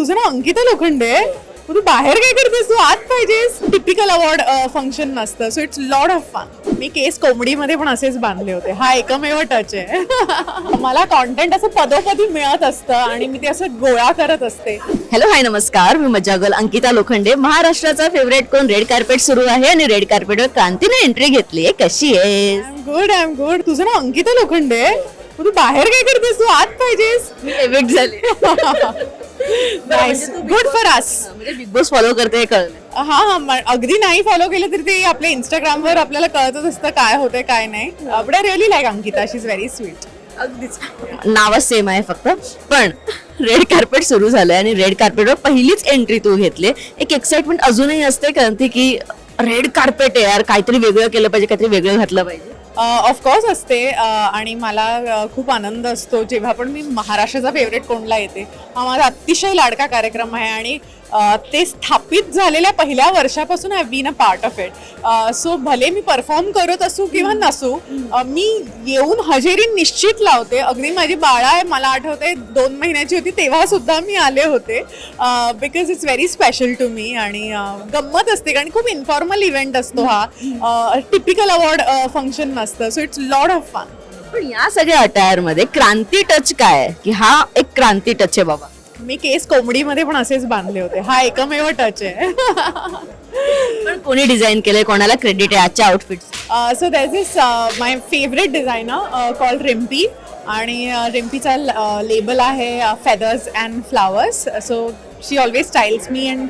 तुझं नाव अंकिता लोखंडे आहे? तू बाहेर काय करतेस? तू आत पाहिजेस. टिपिकल अवॉर्ड फंक्शन नसतं. So it's lot of fun मी केस कोंबडीमध्ये पण असेच बांधले होते. हा एकमेव टच आहे. मला कॉन्टेंट असं पदोपदी मिळत असतं आणि मी ते असं गोळा करत असते. हॅलो हाय नमस्कार. मी मज्जागल अंकिता लोखंडे. महाराष्ट्राचा फेवरेट कोण? रेड कार्पेट सुरू आहे आणि रेड कार्पेटवर क्रांतीने एंट्री घेतली आहे. कशी आहे गुड आय एम गुड तुझं नाव अंकिता लोखंडे? तू बाहेर काय करतेस? तू आत पाहिजेस. झाली. गुड फॉर अस म्हणजे बिग बॉस फॉलो करते हे कळलं हा हा म- अगदी नाही फॉलो केलं तरी ते आपल्या इंस्टाग्रामवर आपल्याला कळतच असतं काय होतंय काय नाही. But I really like Ankita she is very sweet अगदीच. नावच सेम आहे फक्त. पण रेड कार्पेट सुरू झालंय आणि रेड कार्पेटवर पहिलीच एंट्री तू घेतली. एक एक्साइटमेंट अजूनही असते क्रांती की रेड कार्पेट आहे यार. काहीतरी वेगळं केलं पाहिजे काहीतरी वेगळं घातलं पाहिजे. ऑफकोर्स असते आणि मला खूप आनंद असतो जेव्हा पण मी महाराष्ट्राचा फेवरेट कोणला येते. हा माझा अतिशय लाडका कार्यक्रम आहे आणि ते स्थापित झालेल्या पहिल्या वर्षापासून I been a part of it so भले मी परफॉर्म करत असू किंवा नसू मी येऊन हजेरी निश्चित लावते. अगदी माझी बाळा आहे मला आठवते दोन महिन्याची होती तेव्हा सुद्धा मी आले होते. Because it's very special to me आणि गंमत असते कारण खूप इन्फॉर्मल इव्हेंट असतो हा. टिपिकल अवॉर्ड फंक्शन नसतं. So it's lot of fun पण या सगळ्या अटायरमध्ये क्रांती टच काय आहे? की हा एक क्रांती टच आहे बाबा. मी केस कोंबडीमध्ये पण असेच बांधले होते. हा एकमेव टच आहे. पण कोणी डिझाईन केलंय? कोणाला क्रेडिट आहे आजच्या outfit so that is my favourite designer call Rimpy आणि रिम्पीचा लेबल आहे feathers and flowers so she always styles me and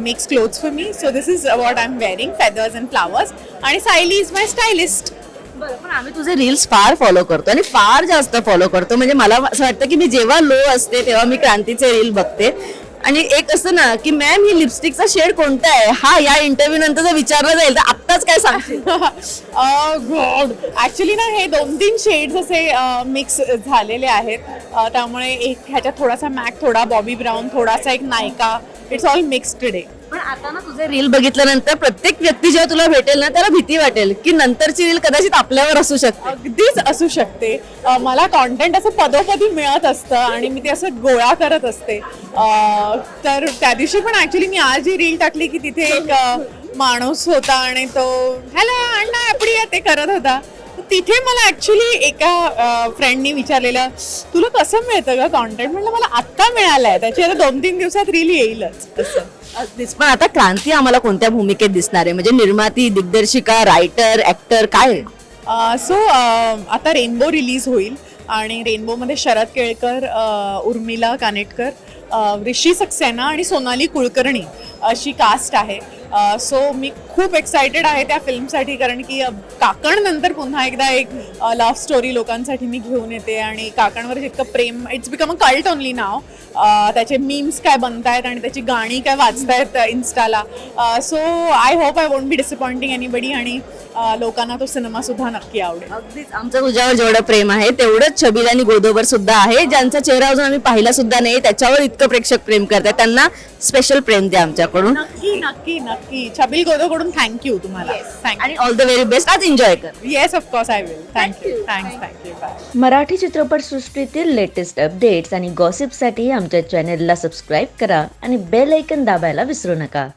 makes clothes for me so this is what I am wearing feathers and flowers आणि Sayali is my stylist बरं पण आम्ही तुझे reels फार follow करतो आणि फार जास्त फॉलो करतो. म्हणजे मला असं वाटतं की मी जेव्हा लो असते तेव्हा मी क्रांतीचे रील बघते. आणि एक असं ना की मॅम ही लिपस्टिकचा शेड कोणता आहे? हा या इंटरव्ह्यू नंतर जर विचारलं जाईल तर आत्ताच काय सांगशील? गॉड ऍक्च्युली ना हे दोन तीन शेड्स असे मिक्स झालेले आहेत. अ, त्यामुळे एक ह्याच्यात थोडासा मॅक थोडा बॉबी ब्राऊन थोडासा एक Nykaa. It's all mix today पण आता ना तुझे रील बघितल्यानंतर प्रत्येक व्यक्ती जेव्हा तुला भेटेल ना त्याला भीती वाटेल की नंतरची रील कदाचित आपल्यावर असू शकते. अगदीच असू शकते. अ, मला कॉन्टेंट असं पदोपदी मिळत असतं आणि मी ते असं गोळा करत असते. अ, तर त्या दिवशी पण ऍक्च्युली मी आज जी रील टाकली की तिथे एक अ, माणूस होता आणि तो हॅलो अण्णा आपडी ते करत होता. तर तिथे मला ऍक्च्युली एका फ्रेंडनी विचारलेलं तुला कसं मिळतं का कॉन्टेंट म्हटलं मला आत्ता मिळालंय. त्याची आता दोन तीन दिवसात रील येईलच असं अगदीच पण आता क्रांती आम्हाला कोणत्या भूमिकेत दिसणार आहे? म्हणजे निर्माती दिग्दर्शिका रायटर ऍक्टर काय? सो आता रेनबो रिलीज होईल आणि रेनबोमध्ये शरद केळकर उर्मिला कानेटकर ऋषी सक्सेना आणि सोनाली कुलकर्णी अशी कास्ट आहे. सो मी खूप एक्सायटेड आहे त्या फिल्मसाठी कारण की काकणनंतर पुन्हा एकदा एक लव्ह स्टोरी लोकांसाठी मी घेऊन येते आणि काकणवर जितकं प्रेम it's become a cult only नाव त्याचे मीम्स काय बनतायत आणि त्याची गाणी काय वाचतायत इन्स्टाला so I hope I won't be disappointing anybody आणि लोकांना तो सिनेमा सुद्धा नक्की आवडेल. अगदीच आमचं तुझ्यावर जेवढं प्रेम आहे तेवढंच छबील आणि गोदोबर सुद्धा आहे. ज्यांचा चेहरा अजून आम्ही पाहिला सुद्धा नाही त्याच्यावर इतकं प्रेक्षक प्रेम करतात त्यांना स्पेशल प्रेम द्या आमच्याकडून. नक्की नक्की नक्की. छबिल गोदोकडून थँक्यू तुम्हाला. थँक्यू आणि ऑल द व्हेरी बेस्ट आज एन्जॉय कर. Yes of course I will thank you thanks thank you bye Marathi चित्रपटसृष्टीतील लेटेस्ट अपडेट्स आणि गॉसिपसाठी आमच्या चॅनेलला सबस्क्राईब करा आणि बेल ऐकन दाबायला विसरू नका.